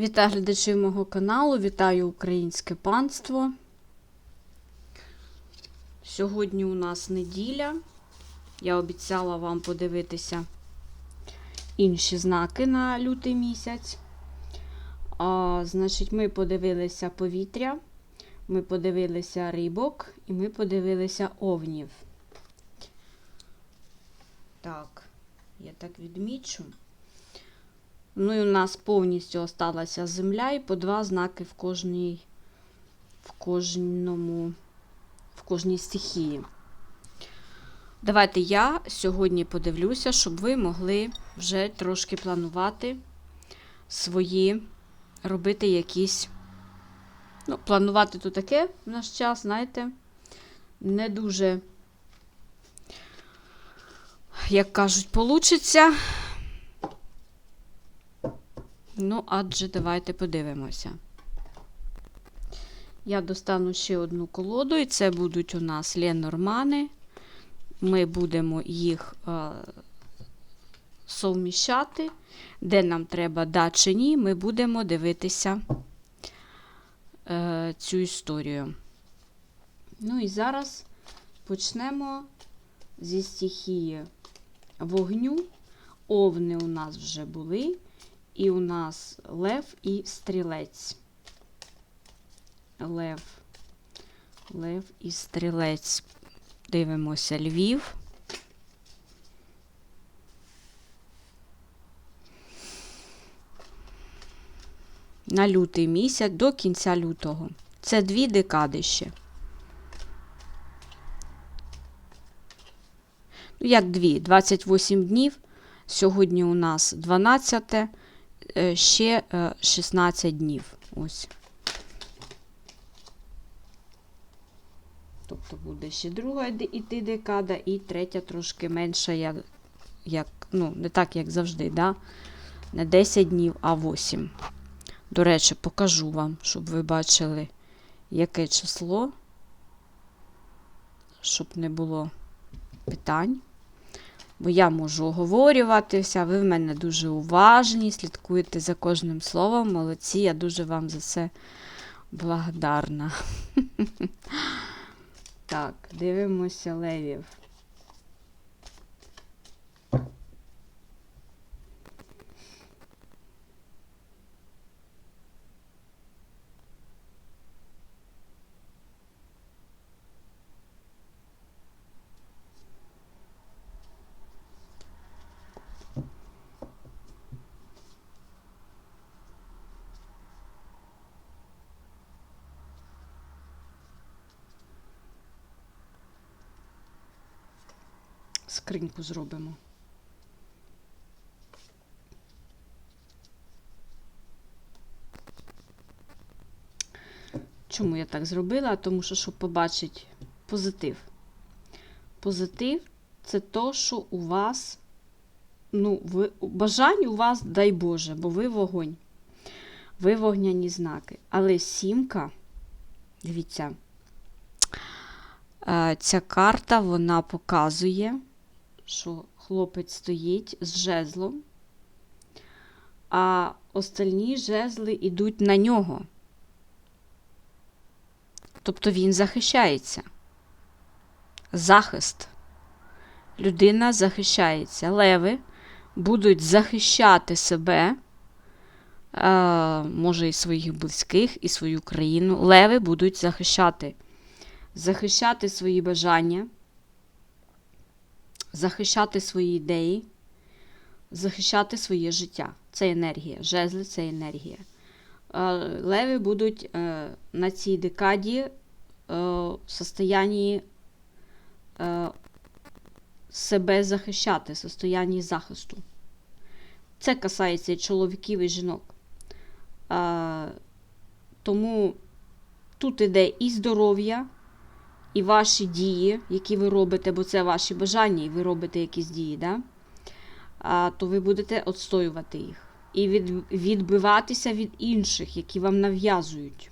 Вітаю глядачів мого каналу, вітаю українське панство. Сьогодні у нас неділя. Я обіцяла вам подивитися інші знаки на лютий місяць. А, Значить, ми подивилися повітря, ми подивилися рибок і ми подивилися овнів. Так, я так відмічу. Ну і у нас повністю осталася земля і по два знаки в кожній, в кожному, в кожній стихії. Давайте я сьогодні подивлюся, щоб ви могли вже трошки планувати свої, робити якісь. Ну, планувати то таке в наш час, знаєте, не дуже, як кажуть, получиться. Ну, адже давайте подивимося. Я достану ще одну колоду, і це будуть у нас Ленормани. Ми будемо їх е, совміщати. Де нам треба да чи ні, ми будемо дивитися е, цю історію. Ну і зараз почнемо зі стихії вогню. Овни у нас вже були. І у нас лев і стрілець. Лев. Лев і стрілець. Дивимося Львів. На лютий місяць до кінця лютого. Це дві декади ще. Ну, як дві? 28 днів. Сьогодні у нас 12 ще 16 днів. Ось. Тобто буде ще друга іти декада, і третя трошки менша, як, як, ну, не так, як завжди, да? не 10 днів, а 8. До речі, покажу вам, щоб ви бачили, яке число, щоб не було питань. Бо я можу оговорюватися, ви в мене дуже уважні, слідкуєте за кожним словом. Молодці, я дуже вам за це благодарна. Так, дивимося левів. Скриньку зробимо. Чому я так зробила? Тому що, щоб побачити позитив. Позитив це то, що у вас, ну, ви, бажань у вас, дай Боже, бо ви вогонь. Ви вогняні знаки. Але сімка, дивіться, е, ця карта вона показує, що хлопець стоїть з жезлом, а остальні жезли йдуть на нього. Тобто він захищається. Захист. Людина захищається. Леви будуть захищати себе, е, може, і своїх близьких, і свою країну. Леви будуть захищати. Захищати свої бажання, захищати свої ідеї, захищати своє життя. Це енергія. Жезли це енергія. Е, Леви будуть е, на цій декаді е, в состоянні себе захищати, в состоянні захисту. Це касається чоловіків і жінок. Тому тут іде і здоров'я, і ваші дії, які ви робите, бо це ваші бажання, і ви робите якісь дії, да? а, то ви будете відстоювати їх. І від, відбиватися від інших, які вам нав'язують.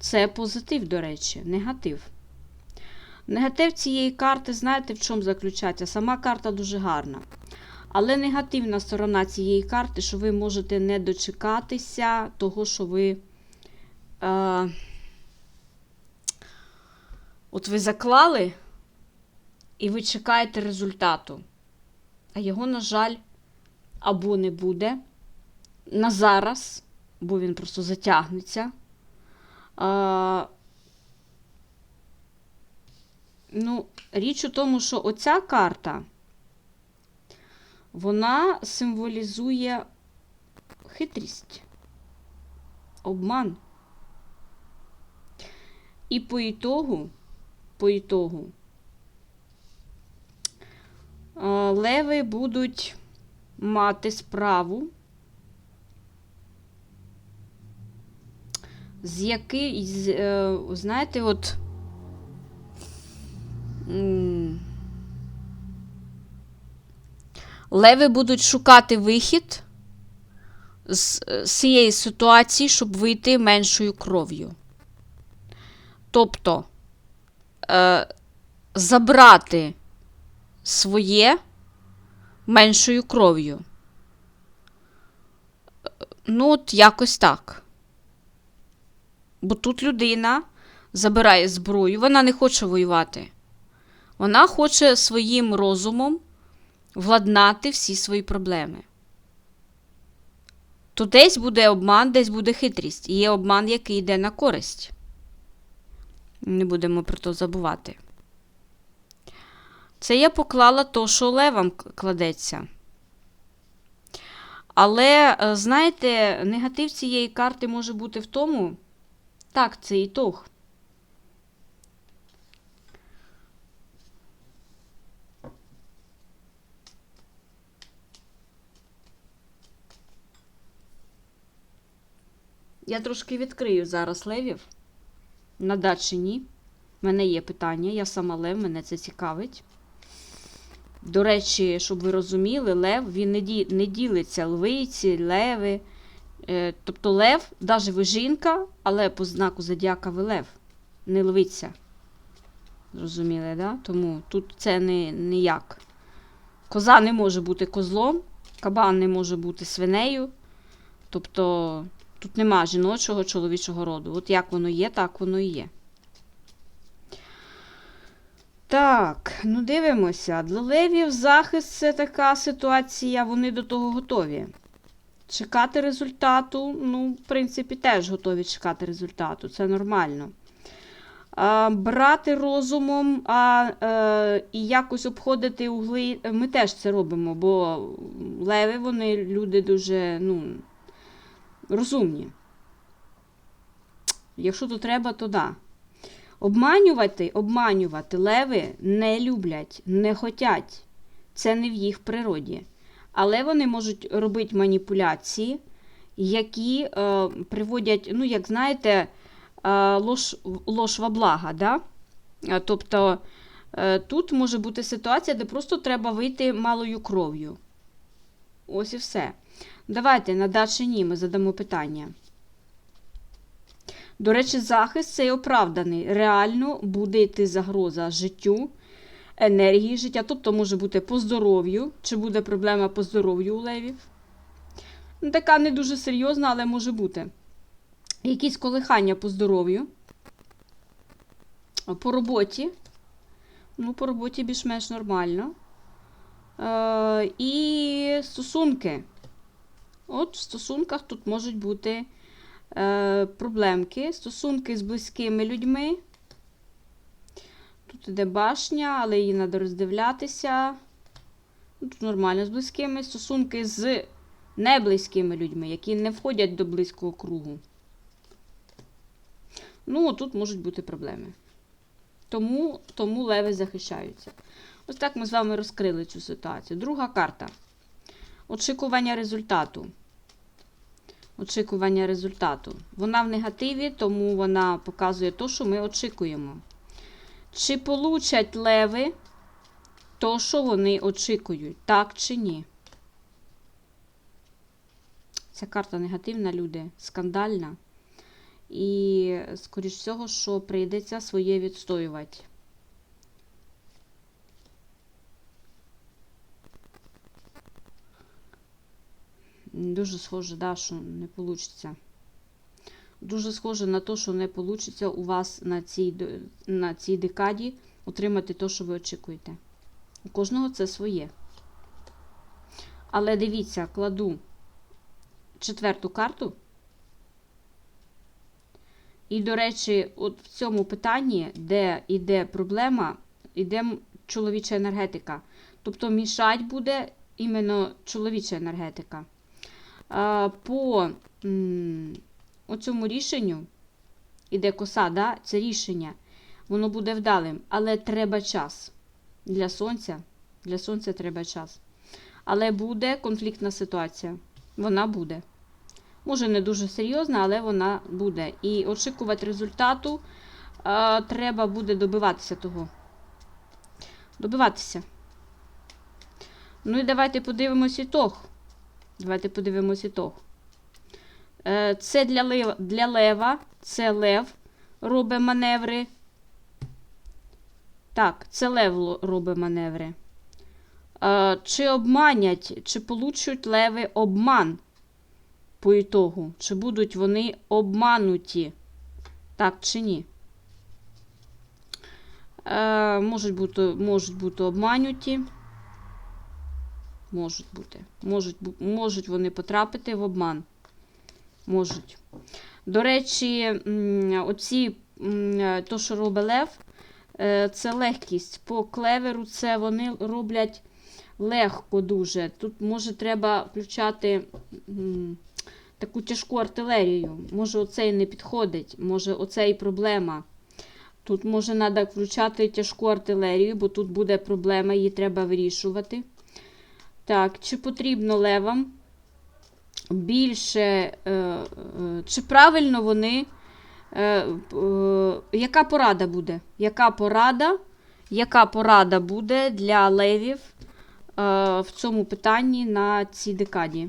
Це позитив, до речі, негатив. Негатив цієї карти, знаєте, в чому заключається? Сама карта дуже гарна. Але негативна сторона цієї карти, що ви можете не дочекатися того, що ви. Е, от ви заклали, і ви чекаєте результату. А його, на жаль, або не буде на зараз, бо він просто затягнеться. А, ну, річ у тому, що оця карта, вона символізує хитрість, обман. І по ітогу, по ітогу, леви будуть мати справу з який, е, знаєте, от. Леви будуть шукати вихід з цієї ситуації, щоб вийти меншою кров'ю. Тобто е, забрати своє меншою кров'ю. Е, Ну, от якось так. Бо тут людина забирає зброю, вона не хоче воювати. Вона хоче своїм розумом владнати всі свої проблеми. То десь буде обман, десь буде хитрість. І є обман, який йде на користь. Не будемо про то забувати. Це я поклала то, що левам кладеться. Але, е, знаєте, негатив цієї карти може бути в тому, так, це ітог. Я трошки відкрию зараз левів. На Дачині. У мене є питання. Я сама лев, мене це цікавить. До речі, щоб ви розуміли, лев він не, ді, не ділиться львиці, леви. Е, тобто лев, навіть ви жінка, але по знаку зодіака ви лев, не львиця. Зрозуміли, да? Тому тут це не ніяк. Коза не може бути козлом, кабан не може бути свинею. Тобто тут нема жіночого, чоловічого роду. От як воно є, так воно і є. Так, ну дивимося. Для левів захист це така ситуація, вони до того готові. Чекати результату, ну, в принципі, теж готові чекати результату, це нормально. А, брати розумом а, е, і якось обходити угли, ми теж це робимо, бо леви, вони люди дуже ну, розумні. Якщо то треба, то да. Обманювати, обманювати леви не люблять, не хотять. Це не в їх природі. Але вони можуть робити маніпуляції, які е, приводять, ну, як знаєте, е, лож, лож во благо. Да? Е, Тобто е, тут може бути ситуація, де просто треба вийти малою кров'ю. Ось і все. Давайте на да чи ні ми задамо питання. До речі, захист цей оправданий. Реально буде йти загроза життю, енергії життя. Тобто може бути по здоров'ю, чи буде проблема по здоров'ю у левів. Ну, така не дуже серйозна, але може бути. Якісь колихання по здоров'ю. По роботі. Ну, по роботі більш-менш нормально. Е, і стосунки. От в стосунках тут можуть бути е, проблемки. Стосунки з близькими людьми. Тут іде башня, але її треба роздивлятися. Тут нормально з близькими. Стосунки з неблизькими людьми, які не входять до близького кругу. Ну, тут можуть бути проблеми. Тому, тому леви захищаються. Ось так ми з вами розкрили цю ситуацію. Друга карта. Очікування результату. Очікування результату. Вона в негативі, тому вона показує те, що ми очікуємо. Чи получать леви то, що вони очікують, так чи ні? Ця карта негативна, люди, скандальна. І, скоріш всього, що прийдеться своє відстоювати. Дуже схоже, да, що не вийде. Дуже схоже на те, що не вийде у вас на цій, на цій декаді отримати те, що ви очікуєте. У кожного це своє. Але дивіться, кладу четверту карту. І, до речі, от в цьому питанні, де йде проблема, йде чоловіча енергетика. Тобто мішать буде іменно чоловіча енергетика. По м, оцьому рішенню іде коса, да? це рішення. Воно буде вдалим, але треба час. Для сонця. Для сонця треба час. Але буде конфліктна ситуація. Вона буде. Може, не дуже серйозна, але вона буде. І очікувати результату а, треба буде добиватися того. Добиватися. Ну і давайте подивимось ітог. Давайте подивимось ітог. Е, Це для лева, для лева. Це лев робить маневри. Так, це лев робить маневри. Е, Чи обманять, чи получать леви обман по ітогу? Чи будуть вони обмануті? Так чи ні? Е, можуть, бути, можуть бути обмануті. Можуть бути. Можуть, можуть вони потрапити в обман. Можуть. До речі, оці, то, що робить лев, е, це легкість. По клеверу це вони роблять легко дуже. Тут, може, треба включати таку тяжку артилерію. Може, оцей не підходить, може, оцей проблема. Тут, може, треба включати тяжку артилерію, бо тут буде проблема, її треба вирішувати. Так, чи потрібно левам більше, е, е, чи правильно вони, е, е, яка порада буде? Яка порада, яка порада буде для левів е, в цьому питанні на цій декаді?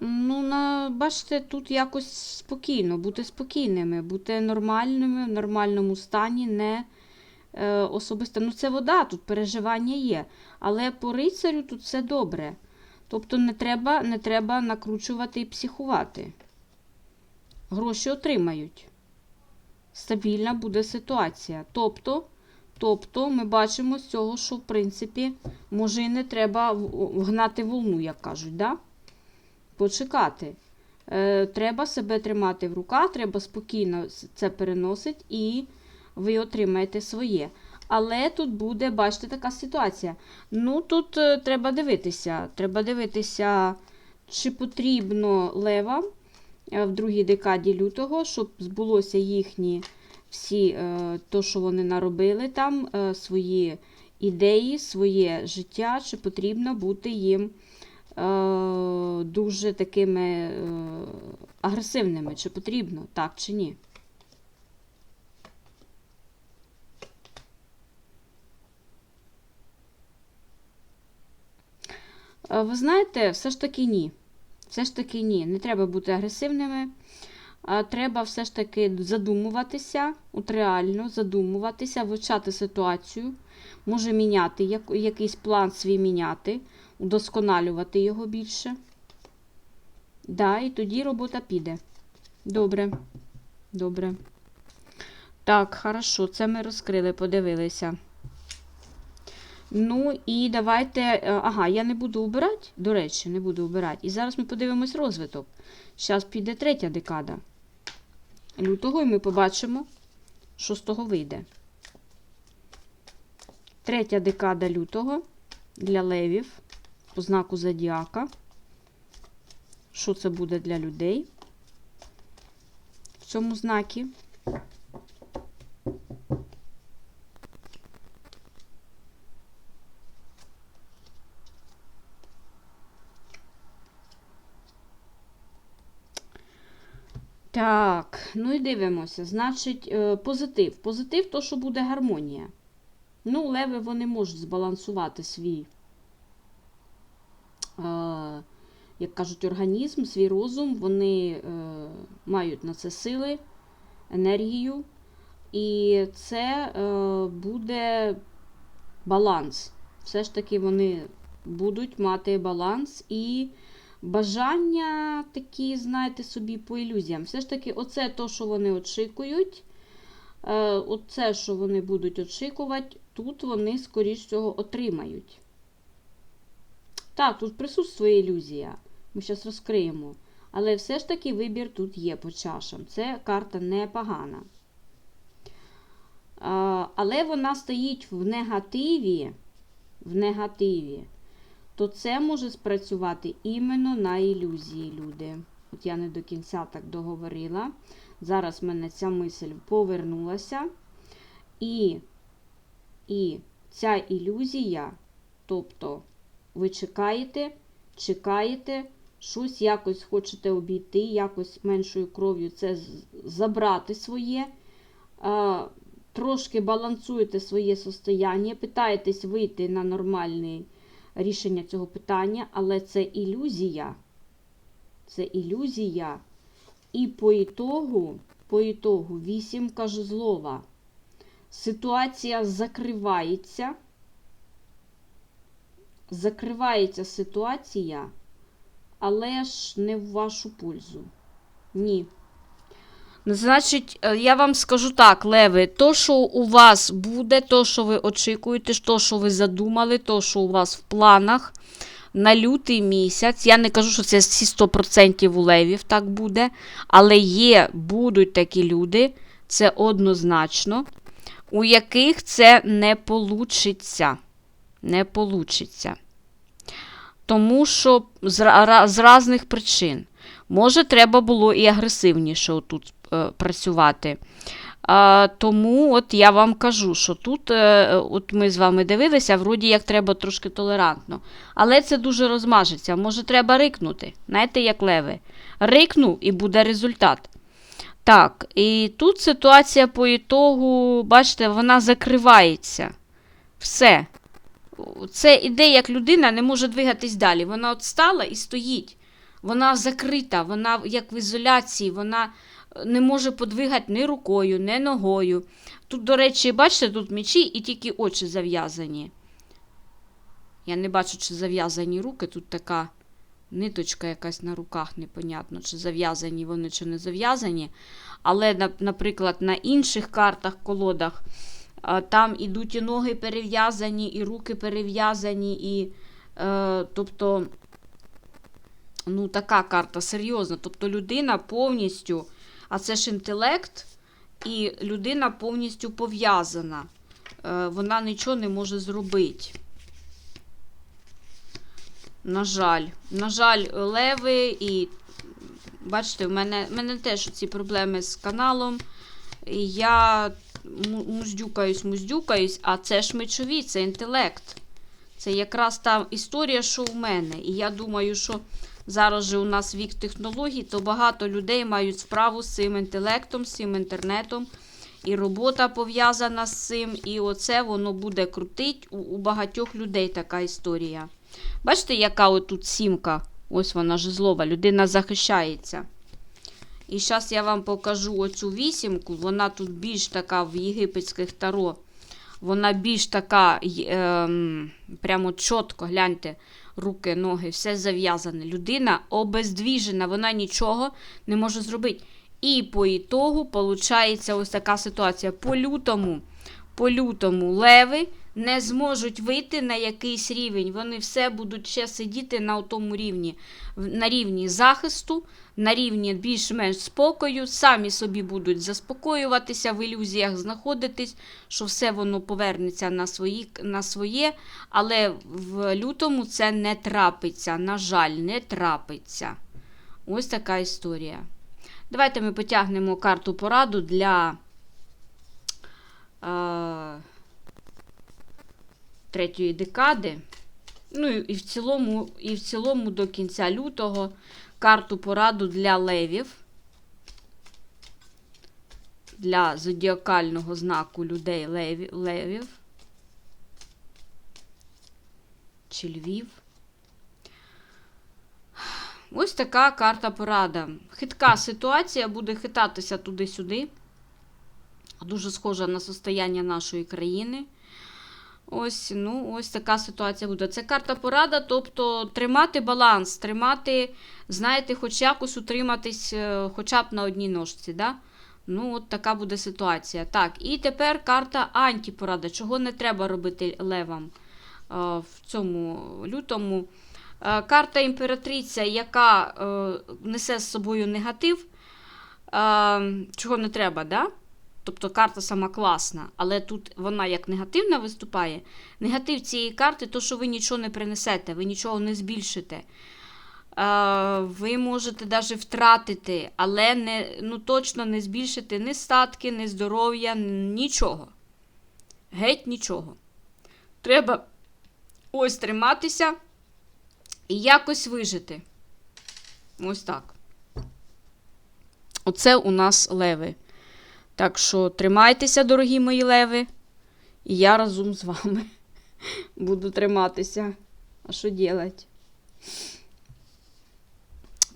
Ну, на, бачите, тут якось спокійно, бути спокійними, бути нормальними, в нормальному стані, не особисто. Ну, це вода, тут переживання є. Але по рицарю тут все добре. Тобто не треба, не треба накручувати і психувати. Гроші отримають. Стабільна буде ситуація. Тобто, тобто ми бачимо з цього, що в принципі, може і не треба вгнати волну, як кажуть, да? почекати. Е, треба себе тримати в руках, треба спокійно це переносити і ви отримаєте своє. Але тут буде, бачите, така ситуація. Ну, тут е, треба дивитися. Треба дивитися, чи потрібно левам е, в другій декаді лютого, щоб збулося їхні всі, е, то, що вони наробили там, е, свої ідеї, своє життя, чи потрібно бути їм е, дуже такими е, агресивними, чи потрібно, так чи ні. Ви знаєте, все ж таки ні. Все ж таки ні. Не треба бути агресивними. Треба все ж таки задумуватися, от реально задумуватися, вивчати ситуацію, може міняти, як, якийсь план свій міняти, удосконалювати його більше. Да, і тоді робота піде. Добре. Добре. Так, хорошо, це ми розкрили, подивилися. Ну і давайте. е, Ага, я не буду убирати. До речі, не буду убирати. І зараз ми подивимось розвиток. Зараз піде третя декада лютого, і ми побачимо, що з того вийде. Третя декада лютого для левів по знаку зодіака. Що це буде для людей в цьому знакі? Так, ну і дивимося. Значить, е, позитив. Позитив то, що буде гармонія. Ну, леви вони можуть збалансувати свій, е, як кажуть, організм, свій розум. Вони е, мають на це сили, енергію. І це е, буде баланс. Все ж таки вони будуть мати баланс і бажання такі, знаєте, собі по ілюзіям. Все ж таки, оце то, що вони очікують. Е, оце, що вони будуть очікувати, тут вони, скоріш всього, отримають. Так, тут присутствує ілюзія. Ми зараз розкриємо. Але все ж таки вибір тут є по чашам. Це карта непогана. Але вона стоїть в негативі, в негативі, то це може спрацювати іменно на ілюзії, люди. От я не до кінця так договорила. Зараз в мене ця мисль повернулася. І, і ця ілюзія, тобто ви чекаєте, чекаєте, щось якось хочете обійти, якось меншою кров'ю це забрати своє. Трошки балансуєте своє состояння, питаєтесь вийти на нормальне рішення цього питання, але це ілюзія. Це ілюзія. І по ітогу, по ітогу, вісімка жезлова. Ситуація закривається. Закривається ситуація, але ж не в вашу пользу. Ні. Значить, е, я вам скажу так, Леви, то, що у вас буде, то, що ви очікуєте, то, що ви задумали, то, що у вас в планах на лютий місяць. Я не кажу, що це всі 100% у Левів так буде, але є, будуть такі люди, це однозначно, у яких це не получиться. Не получиться. Тому що з, ра- з різних причин. Може, треба було і агресивніше тут е, працювати. А, тому от я вам кажу, що тут, е, от ми з вами дивилися, вроді як треба трошки толерантно. Але це дуже розмажеться. Може, треба рикнути. Знаєте, як леви. Рикнув і буде результат. Так, і тут ситуація по ітогу, бачите, вона закривається. Все. Це іде, як людина не може двигатись далі. Вона от стала і стоїть. Вона закрита, вона як в ізоляції, вона е, не може подвигати ні рукою, ні ногою. Тут, до речі, бачите, тут мечі і тільки очі зав'язані. Я не бачу, чи зав'язані руки. Тут така ниточка якась на руках, непонятно, чи зав'язані вони, чи не зав'язані. Але, наприклад, на інших картах, колодах, там ідуть і ноги перев'язані, і руки перев'язані, і е, тобто ну, така карта серйозна. Тобто людина повністю, а це ж інтелект, і людина повністю пов'язана. Е, вона нічого не може зробити. На жаль, на жаль, леви і бачите, в мене, в мене теж ці проблеми з каналом. І я муздюкаюсь, муздюкаюсь, а це ж мечові, це інтелект. Це якраз та історія, що у мене. І я думаю, що зараз же у нас вік технологій, то багато людей мають справу з цим інтелектом, з цим інтернетом. І робота пов'язана з цим. І оце воно буде крутить. У, у багатьох людей така історія. Бачите, яка отут сімка? Ось вона жезлова, людина захищається. І зараз я вам покажу оцю вісімку. Вона тут більш така в єгипетських таро. Вона більш така, ем, прямо чітко, гляньте, руки, ноги, все зав'язане. Людина обездвіжена, вона нічого не може зробити. І по ітогу виходить ось така ситуація. По лютому, по лютому леви не зможуть вийти на якийсь рівень. Вони все будуть ще сидіти на тому рівні, на рівні захисту, на рівні більш-менш спокою, самі собі будуть заспокоюватися, в ілюзіях знаходитись, що все воно повернеться на, свої, на своє, але в лютому це не трапиться. На жаль, не трапиться. Ось така історія. Давайте ми потягнемо карту пораду для третьої декади. Ну і в цілому, і в цілому до кінця лютого карту пораду для левів. Для зодіакального знаку людей леві- левів. Чи львів. Ось така карта порада. Хитка ситуація буде хитатися туди-сюди. Дуже схожа на состояння нашої країни. Ось, ну, ось така ситуація буде. Це карта порада, тобто тримати баланс, тримати, знаєте, хоч якось утриматись е, хоча б на одній ножці. Да? Ну, от така буде ситуація. Так, і тепер карта антипорада. Чого не треба робити левам е, в цьому лютому. Е, Карта імператриця, яка несе з собою негатив. Чого не треба, да? Тобто карта сама класна, але тут вона як негативна виступає. Негатив цієї карти то, що ви нічого не принесете, ви нічого не збільшите. Е, ви можете навіть втратити, але не, ну, точно не збільшити ні статки, ні здоров'я, нічого. Геть нічого. Треба ось триматися і якось вижити. Ось так. Оце у нас леви. Так що тримайтеся, дорогі мої леви. І я разом з вами буду триматися. А що робити?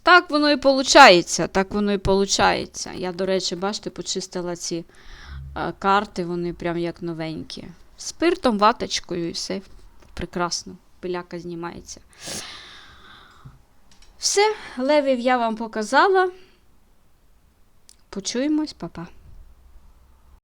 Так воно і виходить. Так воно і виходить. Я, до речі, бачите, почистила ці е, карти, вони прям як новенькі. Спиртом, ваточкою і все прекрасно. Пиляка знімається. Все, левів я вам показала. Почуємось, па-па.